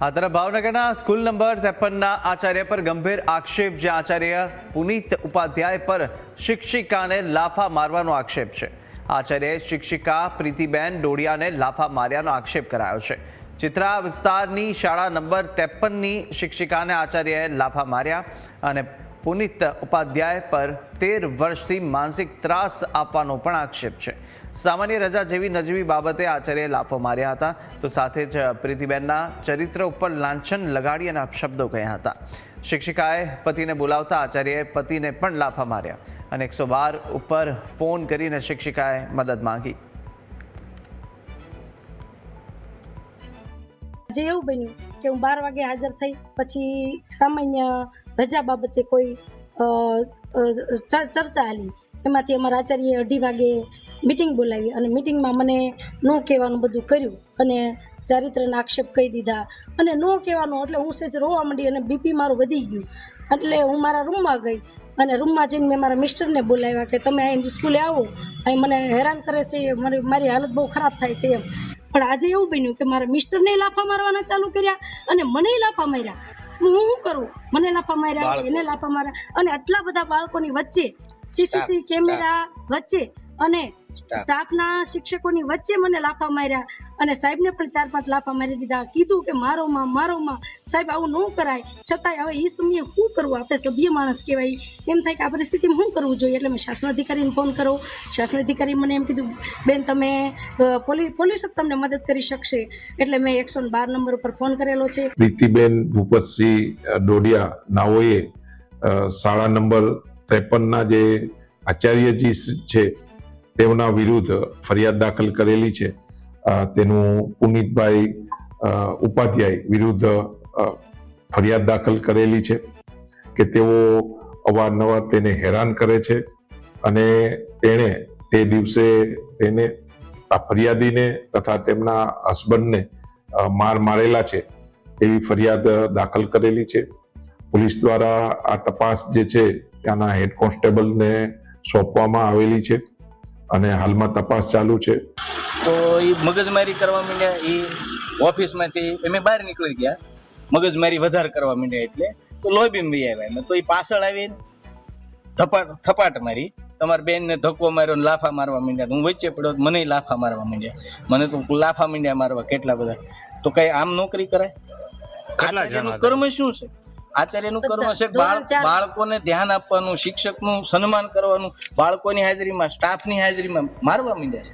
આ તરફ ભાવનગરના સ્કૂલ નંબર ત્રેપનના આચાર્ય પર ગંભીર આક્ષેપ જે આચાર્ય પુનિત ઉપાધ્યાય પર શિક્ષિકાને લાફા મારવાનો આક્ષેપ છે. આચાર્યએ શિક્ષિકા પ્રીતિબેન ડોડિયાને લાફા માર્યાનો આક્ષેપ કરાયો છે. ચિત્રા વિસ્તારની શાળા નંબર ત્રેપનની શિક્ષિકાને આચાર્યએ લાફા માર્યા અને પુનિત ઉપાધ્યાય પર તેર વર્ષથી માનસિક ત્રાસ આપવાનો પણ આક્ષેપ છે. સામાન્ય રજા જેવી નજીવી બાબતે આચાર્યએ લાફો માર્યા હતા. તો સાથે જ પ્રીતિબેનના ચરિત્ર ઉપર લાંછન લગાડી અને શબ્દો કહ્યા હતા. શિક્ષિકાએ પતિને બોલાવતા આચાર્યએ પતિને પણ લાફા માર્યા અને એકસો બાર ઉપર ફોન કરીને શિક્ષિકાએ મદદ માંગી. આજે એવું બન્યું કે હું બાર વાગે હાજર થઈ, પછી સામાન્ય રજા બાબતે કોઈ ચર્ચા હાલી. એમાંથી અમારા આચાર્યએ અઢી વાગે મિટિંગ બોલાવી અને મિટિંગમાં મને ન કહેવાનું બધું કર્યું અને ચારિત્રના આક્ષેપ કહી દીધા. અને ન કહેવાનું એટલે હું સેજ રોવા માંડી અને બીપી મારું વધી ગયું. એટલે હું મારા રૂમમાં ગઈ અને રૂમમાં જઈને મેં મારા મિસ્ટરને બોલાવ્યા કે તમે અહીં સ્કૂલે આવો. અહીં મને હેરાન કરે છે મારી મારી હાલત બહુ ખરાબ થાય છે એમ. પણ આજે એવું બન્યું કે મારા મિસ્ટરને લાફા મારવાના ચાલુ કર્યા અને મને લાફા માર્યા. હું શું કરું? મને લાફા માર્યા એને લાફા માર્યા. અને આટલા બધા બાળકોની વચ્ચે સીસીસી કેમેરા વચ્ચે અને સ્ટાફના શિક્ષકોની વચ્ચે મને લાફા માર્યા અને સાહેબને પણ ચાર પાંચ લાફા મારી દીધા. કીધું કે મારો માં મારો માં સાહેબ આવું ન કરાય. છતાંય હવે એ સમયે શું કરવું આપણે સભ્ય માણસ કહેવાય. એમ થાય કે આ પરિસ્થિતિમાં શું કરવું જોઈએ? એટલે મેં શાસન અધિકારીને ફોન કરો શાસન અધિકારી મને એમ કીધું બેન તમે પોલીસ પોલીસ જ તમને મદદ કરી શકશે. એટલે મેં એકસો બાર નંબર ઉપર ફોન કરેલો છે. પ્રીતિબેન ભૂપતસિંહ ડોડિયા નાઓએ શાળા નંબર ત્રેપનના જે આચાર્યજી છે તેમના વિરુદ્ધ ફરિયાદ દાખલ કરેલી છે. તેનું પુનિતભાઈ ઉપાધ્યાય વિરુદ્ધ ફરિયાદ દાખલ કરેલી છે કે તેઓ અવારનવાર તેને હેરાન કરે છે અને તેણે તે દિવસે તેને આ ફરિયાદીને તથા તેમના હસબન્ડને માર મારેલા છે તેવી ફરિયાદ દાખલ કરેલી છે. પોલીસ દ્વારા આ તપાસ જે છે ત્યાંના હેડ કોન્સ્ટેબલને સોંપવામાં આવેલી છે. અને હાલમાં તપાસ ચાલુ છે. તો એ મગજમારી કરવા માંડ્યા એ ઓફિસમાંથી અમે બહાર નીકળી ગયા. મગજમારી વધારે કરવા માંડ્યા એટલે. તો લોબીમ બી આવ્યા એમાં. તો એ પાછળ આવીને થપાટ થપાટ મારી. તમારા બેનને ધક્કો માર્યો ને લાફા મારવા માંડ્યા. હું વચ્ચે પડ્યો મને લાફા મારવા માંડ્યા. મને તો લાફા માંડ્યા મારવા કેટલા બધા. તો કઈ આમ નોકરી કરાય? કર્મ શું છે? આચાર્યનું કર્મ છે બાળકોને ધ્યાન આપવાનું શિક્ષકનું સન્માન કરવાનું બાળકોની હાજરીમાં સ્ટાફની હાજરીમાં મારવા માંડ્યા છે.